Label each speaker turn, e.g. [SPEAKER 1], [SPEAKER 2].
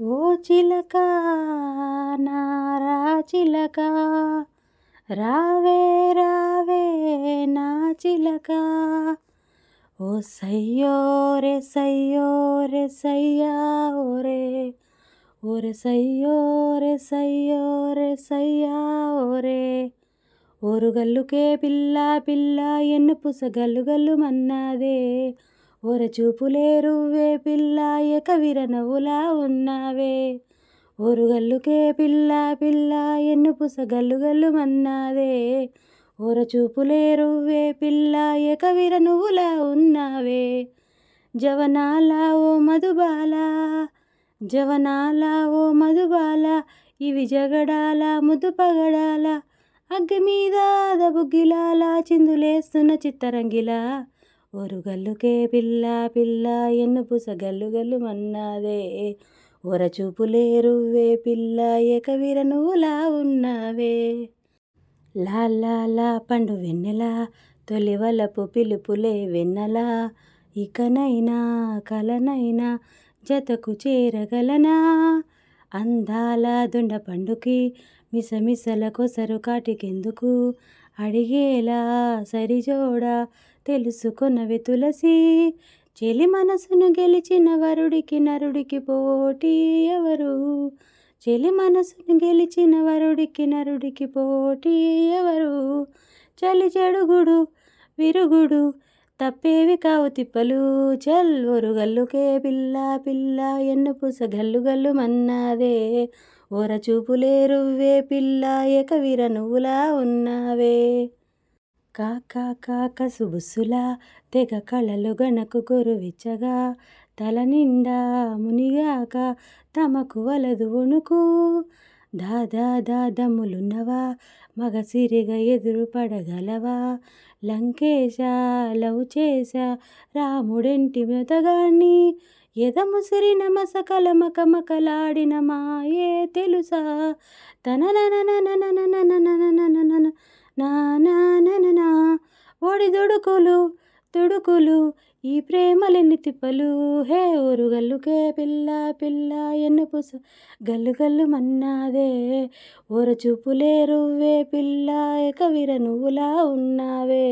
[SPEAKER 1] ఓ చిలక నారా చిలక రావే రావే నా చిలక. ఓ సయ్యో రే సయ్యో రే సయ్యా ఓరే ఓరే సయ్యో రే సయ్యో రే సయ్యా ఓరే ఓరుగల్లుకే పిల్ల పిల్ల ఎన్ను పుసగల్లు గల్లు గల్లు మన్నాదే. ఓర చూపులే రువ్వే పిల్ల ఎకవిర నవ్వులా ఉన్నావే. ఓరుగల్లుకే పిల్ల పిల్ల ఎన్ను పుస గల్లు గల్లు మన్నాదే. ఓర చూపులే రువ్వే పిల్ల ఎకవిర నువ్వులా ఉన్నావే. జవనాల ఓ మధుబాల జవనాల ఓ మధుబాల ఇవి జగడాల ముద్దు పగడాల అగ్గి మీద దబుగ్గిలాల చిందులేస్తున్న చిత్తరంగిలా ఒరుగల్లుకే పిల్ల పిల్ల ఎన్ను పుస గల్లు గల్లు మన్నాదే. ఓర రువ్వే పిల్ల ఏకవీర నువ్వులా ఉన్నావే. లా లా పండు వెన్నెలా తొలి వలపు పిలుపులే వెన్నెలా. ఇకనైనా కలనైనా జతకు చేరగలనా? అందాల దొండ పండుకి మిసమిసల కొసరు కాటికెందుకు? అడిగేలా సరిజోడా తెలుసుకొనవి తులసి. చెలి మనసును గెలిచిన వరుడికి నరుడికి పోటీ ఎవరు? చెలి మనసును గెలిచిన వరుడికి నరుడికి పోటీ ఎవరు? చలి చెడుగుడు విరుగుడు తప్పేవి కావు తిప్పలు. చల్ ఒరుగల్లుకే పిల్ల పిల్ల ఎన్ను పుస గల్లు గల్లు మన్నాదే ఓర చూపులే రువ్వే పిల్ల ఏకవీర నువ్వులా ఉన్నావే. కాకా కాక సుబుసులా తెగ కళలు గణకు గొరువెచ్చగా తల నిండా మునిగాక తమకు వలదు వణుకు దాదా దాదమ్ములున్నవా మగ సిరిగా ఎదురు పడగలవా లంకేశ లవ్ చేశా రాముడెంటి మెతగాన్ని ఎదముసిరిన మసకల మకమకలాడిన మాయే తెలుసా తన నానా ఓడి దుడుకులు తుడుకులు ఈ ప్రేమలెన్ని తిప్పలు? హే ఊరు గల్లుకే పిల్ల పిల్ల ఎన్ను పుస. గల్లు గల్లు మన్నాదే ఊర చూపులే రువ్వే పిల్ల వీర నువ్వులా ఉన్నావే.